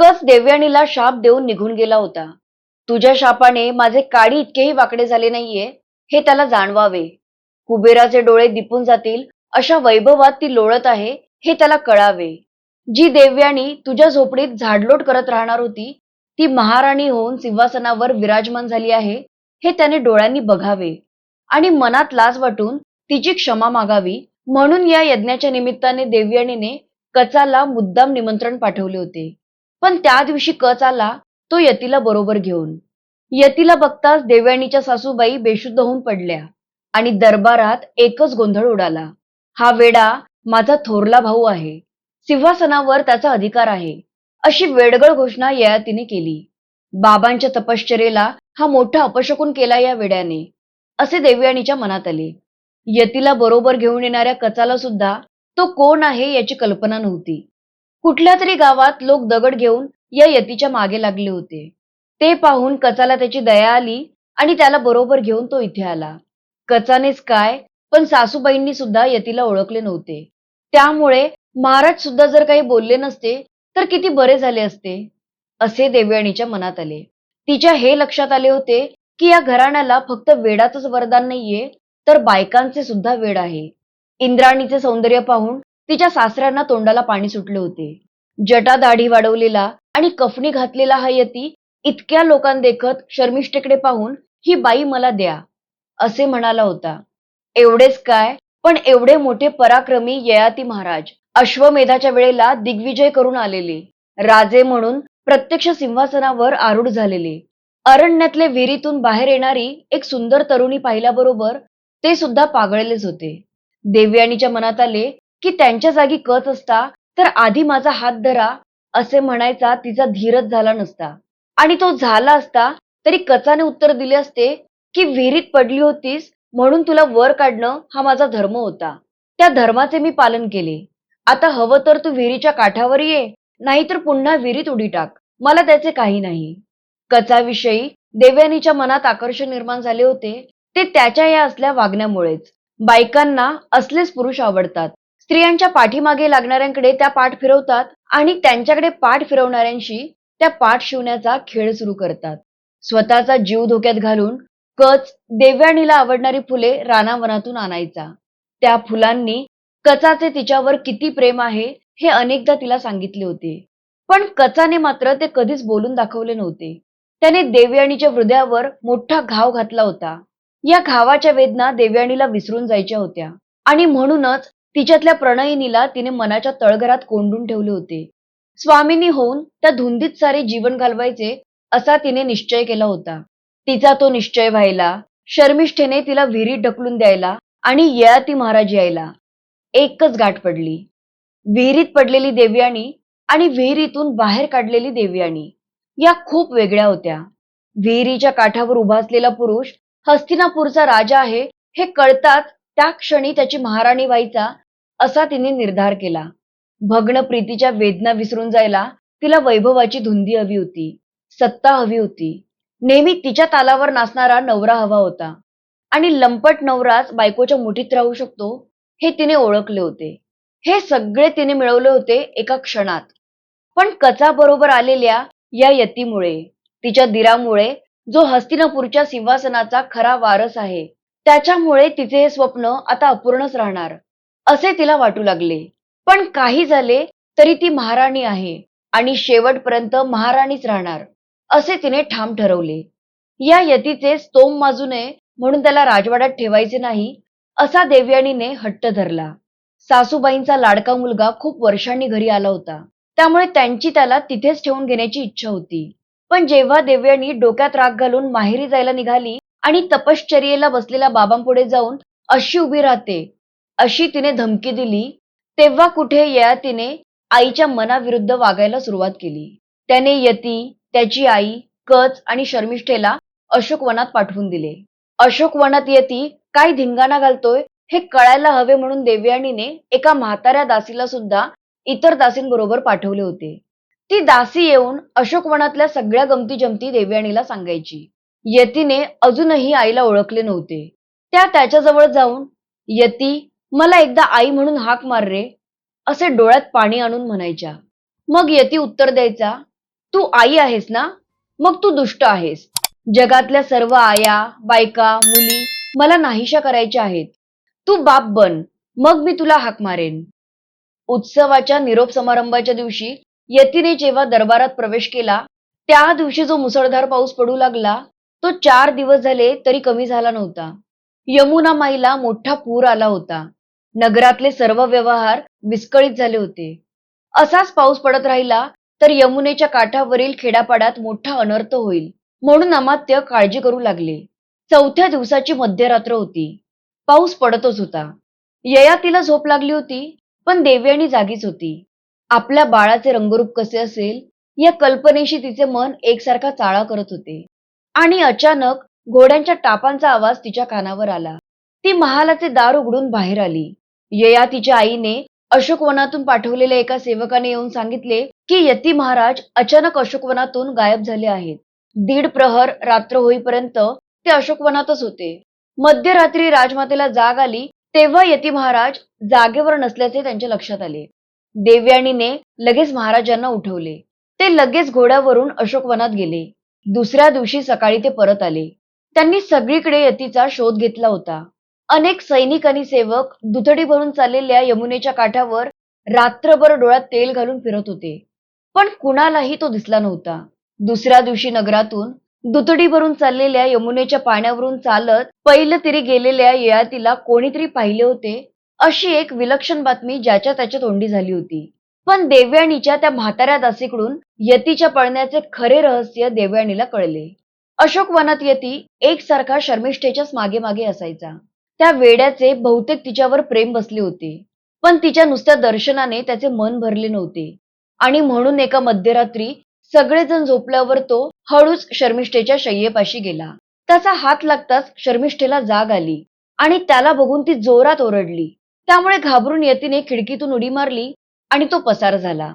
कस देवयानीला शाप देऊन निघून गेला होता. तुझ्या शापाने माझे काडी इतकेही वाकडे झाले नाहीये हे त्याला जाणवावे. कुबेराचे डोळे दिपून जातील अशा वैभवात ती लोळत आहे हे त्याला कळावे. जी देवयानी तुझ्या झोपडीत झाडलोट करत राहणार होती ती महाराणी होऊन सिंहासनावर विराजमान झाली आहे हे त्याने डोळ्यांनी बघावे. आणि मनात लाज वाटून तिची क्षमा मागावी म्हणून या यज्ञाच्या निमित्ताने देवयानीने कचाला मुद्दाम निमंत्रण पाठवले होते. पण त्या दिवशी कच आला तो यतीला बरोबर घेऊन. यतीला बघताच देवयानीच्या सासूबाई बेशुद्ध होऊन पडल्या आणि दरबारात एकच गोंधळ उडाला. हा वेडा माझा थोरला भाऊ आहे. सिंहासनावर त्याचा अधिकार आहे. अशी वेडगळ घोषणा ययातीने केली. बाबांच्या तपश्चर्येला हा मोठा अपशकून केला या वेड्याने. असे देवयानीच्या मनात आले. यतीला बरोबर घेऊन येणाऱ्या कचाला सुद्धा तो कोण आहे याची कल्पना नव्हती. कुठल्या तरी गावात लोक दगड घेऊन या यतीच्या मागे लागले होते. ते पाहून कचाला त्याची दया आली आणि त्याला बरोबर घेऊन तो इथे आला. कचानेच काय पण सासूबाईंनी सुद्धा यतीला ओळखले नव्हते. त्यामुळे महाराज सुद्धा जर काही बोलले नसते तर किती बरे झाले असते असे देवयाणीच्या मनात आले. तिच्या हे लक्षात आले होते की या घराण्याला फक्त वेडाचंच वरदान नाहीये तर बायकांचे सुद्धा वेड आहे. इंद्राणीचे सौंदर्य पाहून तिच्या सासऱ्यांना तोंडाला पाणी सुटले होते. जटा दाढी वाढवलेला आणि कफनी घातलेला हा यती इतक्या लोकांदेखत शर्मिष्ठेकडे पाहून ही बाई मला द्या असे म्हणाला होता. एवढेच काय पण एवढे मोठे पराक्रमी ययाती महाराज अश्वमेधाच्या वेळेला दिग्विजय करून आलेले. राजे म्हणून प्रत्यक्ष सिंहासनावर आरूढ झालेले. अरण्यातले विहिरीतून बाहेर येणारी एक सुंदर तरुणी पाहिल्याबरोबर ते सुद्धा पागळलेच होते. देवयानीच्या मनात आले की त्यांच्या जागी कच असता तर आधी माझा हात धरा असे म्हणायचा तिचा धीरच झाला नसता. आणि तो झाला असता तरी कचाने उत्तर दिले असते की विहिरीत पडली होतीस म्हणून तुला वर काढणं हा माझा धर्म होता. त्या धर्माचे मी पालन केले. आता हवं तर तू विहिरीच्या काठावर ये नाहीतर पुन्हा विहिरीत उडी टाक. मला त्याचे काही नाही. कचाविषयी देवयानीच्या मनात आकर्षण निर्माण झाले होते. ते त्याच्या या असल्या वागण्यामुळेच. बायकांना असलेच पुरुष आवडतात. स्त्रियांच्या पाठीमागे लागणाऱ्यांकडे त्या पाठ फिरवतात आणि त्यांच्याकडे पाठ फिरवणाऱ्यांशी त्या पाठ शिवण्याचा खेळ सुरू करतात. स्वतःचा जीव धोक्यात घालून कच देवयानीला आवडणारी फुले रानावनातून आणायचा. त्या फुलांनी कचाचे तिच्यावर किती प्रेम आहे हे अनेकदा तिला सांगितले होते. पण कचाने मात्र ते कधीच बोलून दाखवले नव्हते. त्याने देवयाणीच्या हृदयावर मोठा घाव घातला होता. या घावाच्या वेदना देवयाणीला विसरून जायच्या होत्या. आणि म्हणूनच तिच्यातल्या प्रणयिनीला तिने मनाच्या तळघरात कोंडून ठेवले होते. स्वामिनी होऊन त्या धुंदीत सारे जीवन घालवायचे असा तिने निश्चय केला होता. तिचा तो निश्चय व्हायला शर्मिष्ठेने तिला विहिरीत ढकलून द्यायला आणि ययाती महाराज यायला. एकच गाठ पडली. विहिरीत पडलेली देवयाणी आणि विहिरीतून बाहेर काढलेली देवयाणी या खूप वेगळ्या होत्या. विहिरीच्या काठावर उभा असलेला पुरुष हस्तिनापूरचा राजा आहे हे कळताच त्या क्षणी त्याची महाराणी व्हायचा असा तिने निर्धार केला. भग्न प्रीतीच्या वेदना विसरून जायला तिला वैभवाची धुंदी हवी होती सत्ता हवी होती. नेहमी तिच्या तालावर नाचणारा नवरा हवा होता. आणि लंपट नवराच बायकोच्या मुठीत राहू शकतो हे तिने ओळखले होते. हे सगळे तिने मिळवले होते एका क्षणात. पण कचा बरोबर आलेल्या या यतीमुळे तिच्या दिरामुळे जो हस्तिनापूरच्या सिंहासनाचा खरा वारस आहे त्याच्यामुळे तिचे हे स्वप्न आता अपूर्णच राहणार. असे तिला वाटू लागले. पण काही झाले तरी ती महाराणी आहे आणि शेवटपर्यंत महाराणीच राहणार असे तिने ठाम ठरवले. या यतीचे स्तोम माजू नये म्हणून त्याला राजवाड्यात ठेवायचे नाही असा देवयानीने हट्ट धरला. सासूबाईंचा लाडका मुलगा खूप वर्षांनी घरी आला होता. त्यामुळे त्यांची त्याला तिथेच ठेवून घेण्याची इच्छा होती. पण जेव्हा देवयानी डोक्यात राग घालून माहेरी जायला निघाली आणि तपश्चर्येला बसलेल्या बाबांपुढे जाऊन अशी उभी राहते. अशी तिने धमकी दिली. तेव्हा कुठे ययातीने आईच्या मनाविरुद्ध वागायला सुरुवात केली. त्याने यती त्याची आई कच आणि शर्मिष्ठेला अशोक वनात पाठवून दिले. अशोक वनात यती काय धिंगाणा घालतोय? हे कळायला हवे म्हणून देवयानीने एका म्हाताऱ्या दासीला सुद्धा इतर दासींबरोबर पाठवले होते. ती दासी येऊन अशोकवनातल्या सगळ्या गमती जमती देवयानीला सांगायची. यतीने अजूनही आईला ओळखले नव्हते. त्या त्याच्याजवळ जाऊन यती मला एकदा आई म्हणून हाक मार रे असे डोळ्यात पाणी आणून म्हणायच्या. मग यती उत्तर द्यायचा तू आई आहेस ना? मग तू दुष्ट आहेस. जगातल्या सर्व आया बायका मुली मला नाहीशा करायच्या आहेत. तू बाप बन मग मी तुला हाक मारेन. उत्सवाच्या निरोप समारंभाच्या दिवशी यतीने जेव्हा दरबारात प्रवेश केला त्या दिवशी जो मुसळधार पाऊस पडू लागला तो चार दिवस झाले तरी कमी झाला नव्हता. यमुना माईला मोठा पूर आला होता. नगरातले सर्व व्यवहार विस्कळीत झाले होते. असाच पाऊस पडत राहिला तर यमुनेच्या काठावरील खेड्यापाड्यात मोठा अनर्थ होईल म्हणून अमात्य काळजी करू लागले. चौथ्या दिवसाची मध्यरात्र होती. पाऊस पडतच होता. ययातीला झोप लागली होती पण देवयानी जागीच होती. आपल्या बाळाचे रंगरूप कसे असेल या कल्पनेशी तिचे मन एकसारखा चाळा करत होते. आणि अचानक घोड्यांच्या टापांचा आवाज तिच्या कानावर आला. ती महालाचे दार उघडून बाहेर आली. यया तिच्या आईने अशोकवनातून पाठवलेल्या एका सेवकाने येऊन सांगितले की यती महाराज अचानक अशोकवनातून गायब झाले आहेत. दीड प्रहर रात्र होईपर्यंत ते अशोकवनातच होते. मध्यरात्री राजमातेला जाग आली तेव्हा यती महाराज जागेवर नसल्याचे त्यांच्या लक्षात आले. देवयानीने लगेच महाराजांना उठवले. ते लगेच घोड्यावरून अशोकवनात गेले. दुसऱ्या दिवशी सकाळी ते परत आले. त्यांनी सगळीकडे यतीचा शोध घेतला होता. अनेक सैनिक आणि सेवक दुथडी भरून चाललेल्या यमुनेच्या काठावर रात्रभर डोळ्यात तेल घालून फिरत होते. पण कुणालाही तो दिसला नव्हता. दुसऱ्या दिवशी नगरातून दुतडी भरून चाललेल्या यमुनेच्या पाण्यावरून चालत पहिलं तरी गेलेल्या ययातीला कोणीतरी पाहिले होते अशी एक विलक्षण बातमी ज्याच्या त्याच्या तोंडी झाली होती. पण देवयानीच्या त्या म्हाताऱ्या दासीकडून यतीच्या पळण्याचे खरे रहस्य देवयानीला कळले. अशोक वनात यती एकसारखा शर्मिष्ठेच्याच मागे मागे असायचा. त्या वेड्याचे बहुतेक तिच्यावर प्रेम बसले होते. पण तिच्या नुसत्या दर्शनाने त्याचे मन भरले नव्हते. आणि म्हणून एका मध्यरात्री सगळेजण झोपल्यावर तो हळूच शर्मिष्ठेच्या शय्येपाशी गेला. त्याचा हात लागताच शर्मिष्ठेला जाग आली आणि त्याला बघून ती जोरात ओरडली. त्यामुळे घाबरून यतीने खिडकीतून उडी मारली आणि तो पसार झाला.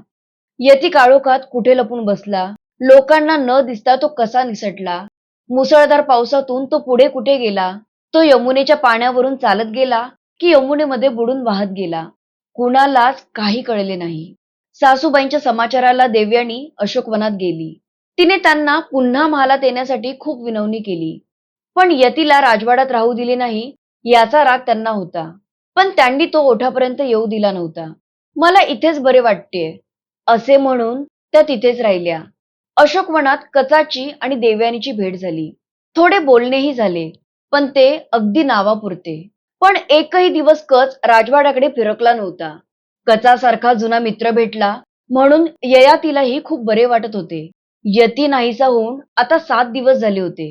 यती काळोखात कुठे लपून बसला? लोकांना न दिसता तो कसा निसटला? मुसळधार पावसातून तो पुढे कुठे गेला? तो यमुनेच्या पाण्यावरून चालत गेला की यमुनेमध्ये बुडून वाहत गेला? कुणालाच काही कळले नाही. सासूबाईंच्या समाचाराला देवयानी अशोकवनात गेली. तिने त्यांना पुन्हा महालात येण्यासाठी खूप विनवणी केली. पण यतीला राजवाड्यात राहू दिले नाही याचा राग त्यांना होता. पण त्यांनी तो ओठापर्यंत येऊ दिला नव्हता. मला इथेच बरे वाटतेय असे म्हणून त्या तिथेच राहिल्या. अशोकवनात कचाची आणि देवयानीची भेट झाली. थोडे बोलणेही झाले पण ते अगदी नावापुरते. पण एकही दिवस कच राजवाड्याकडे फिरकला नव्हता. कचासारखा जुना मित्र भेटला म्हणून ययातीलाही खूप बरे वाटत होते. यती नाहीसा होऊन आता सात दिवस झाले होते.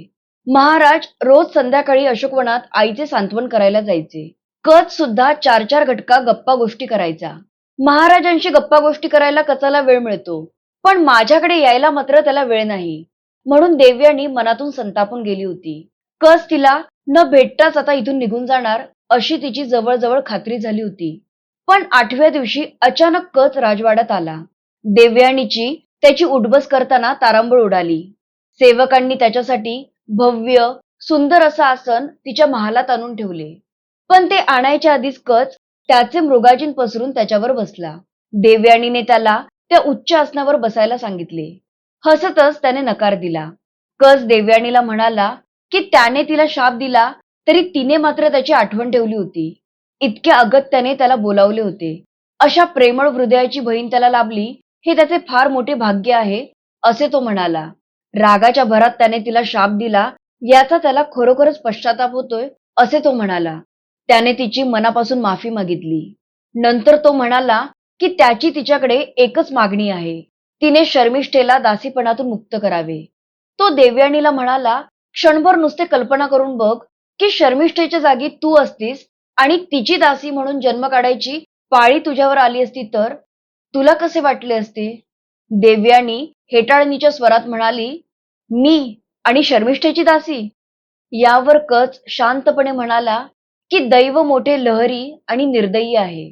महाराज रोज संध्याकाळी अशोकवनात आईचे सांत्वन करायला जायचे. कच सुद्धा चार चार घटका गप्पा गोष्टी करायचा. महाराजांशी गप्पा गोष्टी करायला कचाला वेळ मिळतो. पण माझ्याकडे यायला मात्र त्याला वेळ नाही. म्हणून देवयानी मनातून संतापून गेली होती. कस तिला न भेटताच आता इथून निघून जाणार अशी तिची जवळजवळ खात्री झाली होती. पण आठव्या दिवशी अचानक कच राजवाड्यात आला. देवयानीची त्याची उठबस करताना तारांबळ उडाली. सेवकांनी त्याच्यासाठी भव्य सुंदर असं आसन तिच्या महालात आणून ठेवले. पण ते आणायच्या आधीच कच त्याचे मृगाजीन पसरून त्याच्यावर बसला. देवयानीने त्याला त्या उच्च आसनावर बसायला सांगितले. हसतच त्याने नकार दिला. कस देवयानीला म्हणाला की त्याने तिला शाप दिला तरी तिने मात्र त्याची आठवण ठेवली होती. इतक्या अगत्याने त्याला बोलावले होते. अशा प्रेमळ हृदयाची बहीण त्याला लाभली हे त्याचे फार मोठे भाग्य आहे असे तो म्हणाला. रागाच्या भरात त्याने तिला शाप दिला याचा त्याला खरोखरच पश्चाताप होतोय असे तो म्हणाला. त्याने तिची मनापासून माफी मागितली. नंतर तो म्हणाला की त्याची तिच्याकडे एकच मागणी आहे. तिने शर्मिष्ठेला दासीपणातून मुक्त करावे. तो देवयानीला म्हणाला क्षणभर नुसते कल्पना करून बघ की शर्मिष्ठेच्या जागी तू असतीस आणि तिची दासी म्हणून जन्म काढायची पाळी तुझ्यावर आली असती तर? तुला कसे वाटले असते? देवयानी हेटाळणीच्या स्वरात म्हणाली मी आणि शर्मिष्ठेची दासी? यावर कच शांतपणे म्हणाला की दैव मोठे लहरी आणि निर्दयी आहे.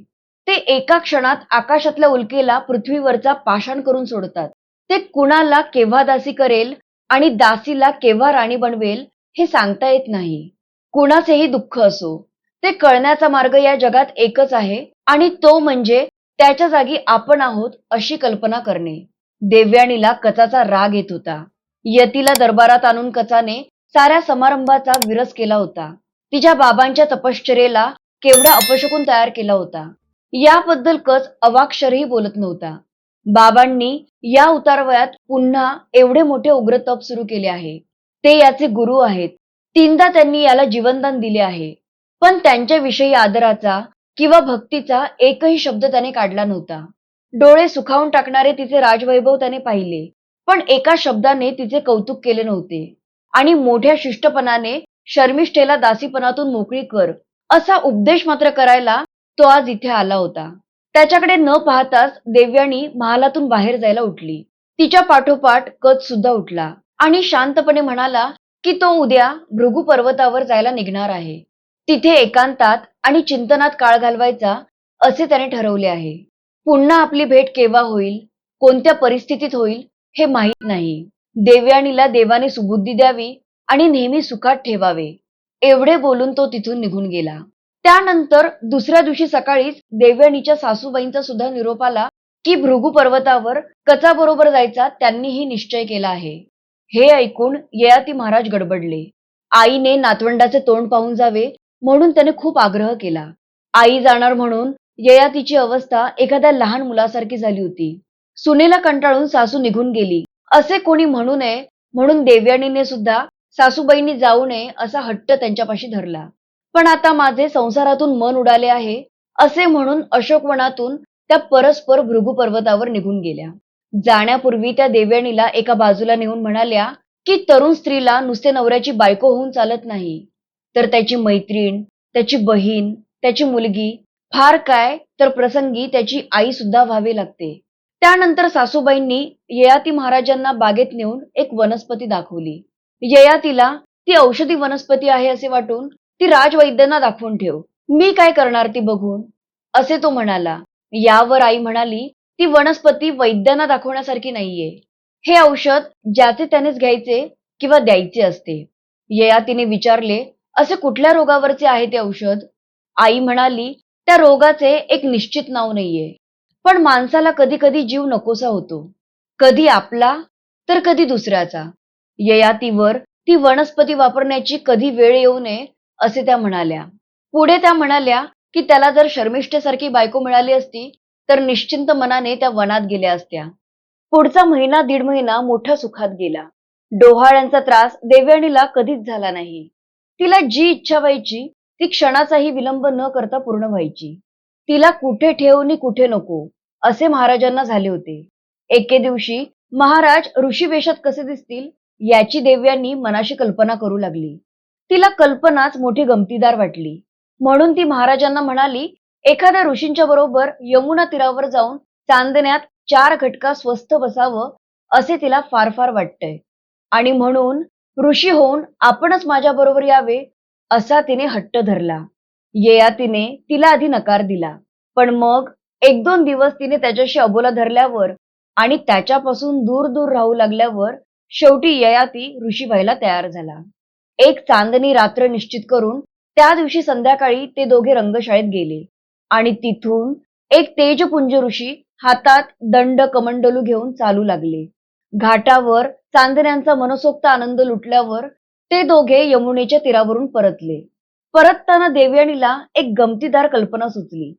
ते एका क्षणात आकाशातल्या उल्केला पृथ्वीवरचा पाषाण करून सोडतात. ते कुणाला केव्हा दासी करेल आणि दासीला केव्हा राणी बनवेल हे सांगता येत नाही. कुणाचेही दुःख असो ते कळण्याचा मार्ग या जगात एकच आहे आणि तो म्हणजे त्याच्या जागी आपण आहोत अशी कल्पना करणे. देवयानीला कचाचा राग येत होता. यतीला दरबारात आणून कचाने साऱ्या समारंभाचा विरस केला होता. तिच्या बाबांच्या तपश्चर्येला केवढा अपशकून तयार केला होता. याबद्दल कच अवाक्षरही बोलत नव्हता. बाबांनी या उतारवयात पुन्हा एवढे मोठे उग्र तप सुरू केले आहे. ते याचे गुरु आहेत. तीनदा त्यांनी याला जीवनदान दिले आहे. पण त्यांच्याविषयी आदराचा किंवा भक्तीचा एकही शब्द त्याने काढला नव्हता. डोळे सुखावून टाकणारे तिचे राजवैभव त्याने पाहिले. पण एका शब्दाने तिचे कौतुक केले नव्हते. आणि मोठ्या शिष्टपणाने शर्मिष्ठेला दासीपणातून मोकळी कर असा उपदेश मात्र करायला तो आज इथे आला होता. त्याच्याकडे न पाहताच देवयानी महालातून बाहेर जायला उठली. तिच्या पाठोपाठ कच सुद्धा उठला आणि शांतपणे म्हणाला की तो उद्या भृगू पर्वतावर जायला निघणार आहे. तिथे एकांतात आणि चिंतनात काळ घालवायचा असे त्याने ठरवले आहे. पुन्हा आपली भेट केव्हा होईल? कोणत्या परिस्थितीत होईल? हे माहीत नाही. देवयानीला देवाने सुबुद्धी द्यावी आणि नेहमी सुखात ठेवावे. एवढे बोलून तो तिथून निघून गेला. त्यानंतर दुसऱ्या दिवशी सकाळीच देवयानीच्या सासूबाईंचा सुद्धा निरोप आला की भृगू पर्वतावर कचाबरोबर जायचा त्यांनीही निश्चय केला आहे. हे ऐकून ययाती महाराज गडबडले. आईने नातवंडाचे तोंड पाहून जावे म्हणून त्याने खूप आग्रह केला. आई जाणार म्हणून ययातीची अवस्था एखाद्या लहान मुलासारखी झाली होती. सुनेला कंटाळून सासू निघून गेली. असे कोणी म्हणू नये म्हणून देवयानीने सुद्धा सासूबाईंनी जाऊ नये असा हट्ट त्यांच्यापाशी धरला. पण आता माझे संसारातून मन उडाले आहे असे म्हणून अशोकवनातून त्या परस्पर भृगू पर्वतावर निघून गेल्या. जाण्यापूर्वी त्या देवयाणीला एका बाजूला नेऊन म्हणाल्या की तरुण स्त्रीला नुसते नवऱ्याची बायको होऊन चालत नाही. तर त्याची मैत्रीण त्याची बहीण त्याची मुलगी फार काय तर प्रसंगी त्याची आई सुद्धा व्हावी लागते. त्यानंतर सासूबाईंनी ययाती महाराजांना बागेत नेऊन एक वनस्पती दाखवली. ययातीला ती औषधी वनस्पती आहे असे वाटून ती राजवैद्यांना दाखवून ठेव. मी काय करणार ती बघून? असे तो म्हणाला. यावर आई म्हणाली ती वनस्पती वैद्यांना दाखवण्यासारखी नाहीये. हे औषध ज्याचे त्यानेच घ्यायचे किंवा द्यायचे असते. ययातीने विचारले असे कुठल्या रोगावरचे आहे ते औषध? आई म्हणाली त्या रोगाचे एक निश्चित नाव नाहीये. पण माणसाला कधी कधी जीव नकोसा होतो. कधी आपला तर कधी दुसऱ्याचा. ययातीवर ती वनस्पती वापरण्याची कधी वेळ येऊ नये असे त्या म्हणाल्या. पुढे त्या म्हणाल्या की त्याला जर शर्मिष्ठेसारखी बायको मिळाली असती तर निश्चिंत मनाने त्या वनात गेल्या असत्या. पुढचा महिना दीड महिना मोठ्या सुखात गेला. डोहाळ्यांचा त्रास देवयानीला कधीच झाला नाही. तिला जी इच्छा व्हायची ती क्षणाचाही विलंब न करता पूर्ण व्हायची. तिला कुठे ठेव कुठे नको असे महाराजांना झाले होते. एके दिवशी महाराज ऋषी वेशात कसे दिसतील? याची देव्यांनी मनाशी कल्पना करू लागली. तिला कल्पनाच मोठी गमतीदार वाटली. म्हणून ती महाराजांना म्हणाली एखाद्या ऋषींच्या बरोबर यमुना तीरावर जाऊन चांदण्यात चार घटका स्वस्थ बसावं असे तिला फार फार वाटतंय. आणि म्हणून ऋषी होऊन आपणच माझ्या बरोबर यावे असा तिने हट्ट धरला. येया तिने तिला आधी नकार दिला. पण मग एक दोन दिवस तिने त्याच्याशी अबोला धरल्यावर आणि त्याच्यापासून दूर दूर राहू लागल्यावर शेवटी ययाती ऋषी व्हायला तयार झाला. एक चांदणी रात्र निश्चित करून त्या दिवशी संध्याकाळी ते दोघे रंगशाळेत गेले. आणि तिथून एक तेजपुंज ऋषी हातात दंड कमंडलू घेऊन चालू लागले. घाटावर चांदण्यांचा मनसोक्त आनंद लुटल्यावर ते दोघे यमुनेच्या तीरावरून परतले. परतताना देवयानीला एक गमतीदार कल्पना सुचली.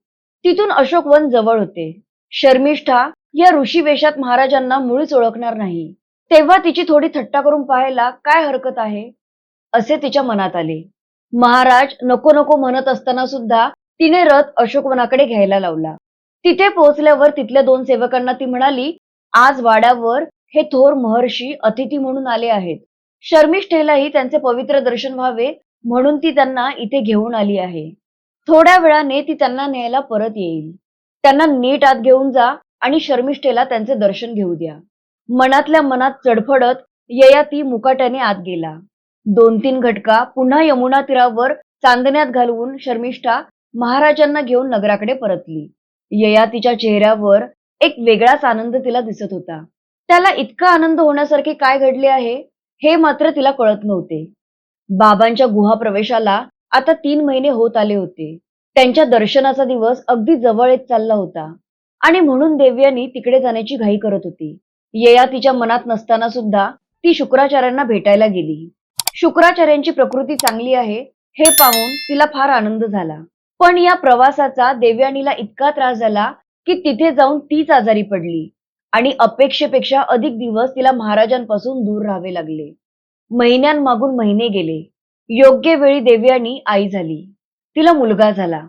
तिथून अशोकवन जवळ होते. शर्मिष्ठा या ऋषी वेशात महाराजांना मुळीच ओळखणार नाही. तेव्हा तिची थोडी थट्टा करून पाहायला काय हरकत आहे? असे तिच्या मनात आले. महाराज नको नको म्हणत असताना सुद्धा तिने रथ अशोकवनाकडे घ्यायला लावला. तिथे पोहोचल्यावर तिथल्या दोन सेवकांना ती म्हणाली आज वाड्यावर हे थोर महर्षी अतिथी म्हणून आले आहेत. शर्मिष्ठेलाही त्यांचे पवित्र दर्शन व्हावे म्हणून ती त्यांना इथे घेऊन आली आहे. थोड्या वेळाने ती त्यांना न्यायला परत येईल. त्यांना नीट आत घेऊन जा आणि शर्मिष्ठेला त्यांचे दर्शन घेऊ द्या. मनातल्या मनात चडफडत ययाती मुकाट्याने आत गेला. दोन तीन घटका पुन्हा यमुना तीरावर चांदण्यात घालवून शर्मिष्ठा महाराजांना घेऊन नगराकडे परतली. ययातीच्या चेहऱ्यावर एक वेगळाच आनंद तिला दिसत होता. त्याला इतका आनंद होण्यासारखे काय घडले आहे हे मात्र तिला कळत नव्हते. बाबांच्या गुहा प्रवेशाला आता तीन महिने होत आले होते. त्यांच्या दर्शनाचा दिवस अगदी जवळ येत चालला होता. आणि म्हणून देव्यानी तिकडे जाण्याची घाई करत होती. येया तिच्या मनात नसताना सुद्धा ती शुक्राचार्यांना भेटायला गेली. शुक्राचार्यांची प्रकृती चांगली आहे हे पाहून तिला फार आनंद झाला. पण या प्रवासाचा देवयानीला इतका त्रास झाला की तिथे जाऊन तीच आजारी पडली आणि अपेक्षेपेक्षा अधिक दिवस तिला महाराजांपासून दूर राहावे लागले. महिन्यांमागून महिने गेले. योग्य वेळी देवयानी आई झाली. तिला मुलगा झाला.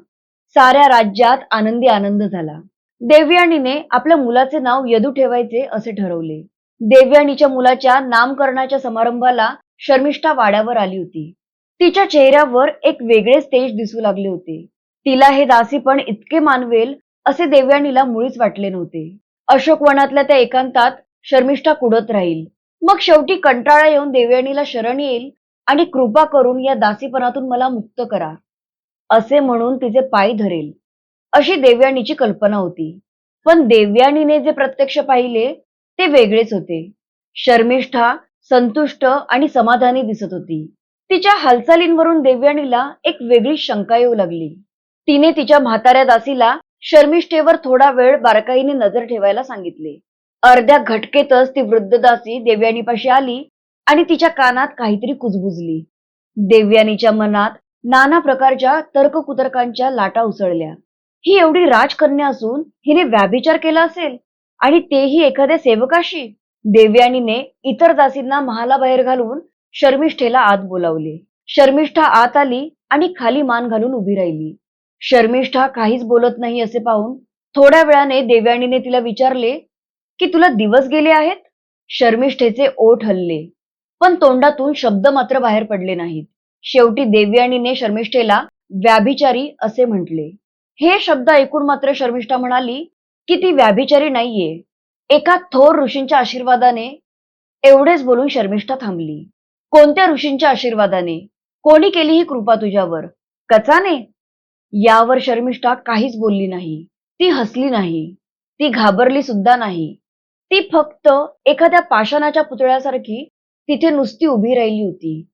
साऱ्या राज्यात आनंदी आनंद झाला. देवयानीने आपल्या मुलाचे नाव यदू ठेवायचे असे ठरवले. देवयानीच्या मुलाच्या नामकरणाच्या समारंभाला शर्मिष्ठा वाड्यावर आली होती. तिच्या चेहऱ्यावर एक वेगळेच तेज दिसू लागले होते. तिला हे दासीपण इतके मानवेल असे देवयानीला मुळीच वाटले नव्हते. अशोकवनातल्या त्या एकांतात शर्मिष्ठा कुडत राहील. मग शेवटी कंटाळा येऊन देवयानीला शरण येईल आणि कृपा करून या दासीपणातून मला मुक्त करा. असे म्हणून तिचे पाय धरेल. अशी देवयानीची कल्पना होती. पण देवयानीने जे प्रत्यक्ष पाहिले ते वेगळेच होते. शर्मिष्ठा संतुष्ट आणि समाधानी दिसत होती. तिच्या हालचालींवरून देवयानीला एक वेगळी शंका येऊ लागली. तिने तिच्या म्हाताऱ्या दासीला शर्मिष्ठेवर थोडा वेळ बारकाईने नजर ठेवायला सांगितले. अर्ध्या घटकेतच ती वृद्ध दासी देवयानीपाशी आली आणि तिच्या कानात काहीतरी कुजबुजली. देवयानीच्या मनात नाना प्रकारच्या तर्ककुतर्कांच्या लाटा उसळल्या. ही एवढी राजकन्या असून हिने व्याभिचार केला असेल आणि तेही एखाद्या सेवकाशी. देवयानीने इतर दासींना महालाबाहेर घालून शर्मिष्ठेला आत बोलावले. शर्मिष्ठा आत आली आणि खाली मान घालून उभी राहिली. शर्मिष्ठा काहीच बोलत नाही असे पाहून थोड्या वेळाने देवयानीने तिला विचारले की तुला दिवस गेले आहेत? शर्मिष्ठेचे ओठ हल्ले. पण तोंडातून शब्द मात्र बाहेर पडले नाहीत. शेवटी देवयानीने शर्मिष्ठेला व्याभिचारी असे म्हटले. हे शब्द ऐकून मात्र शर्मिष्ठा म्हणाली की ती व्याभिचारी नाहीये. एका थोर ऋषींच्या आशीर्वादाने एवढेच बोलून शर्मिष्ठा थांबली. कोणत्या ऋषींच्या आशीर्वादाने? कोणी केली ही कृपा तुझ्यावर? कचाने? यावर शर्मिष्ठा काहीच बोलली नाही. ती हसली नाही. ती घाबरली सुद्धा नाही. ती फक्त एखाद्या पाषाणाच्या पुतळ्यासारखी तिथे नुसती उभी राहिली होती.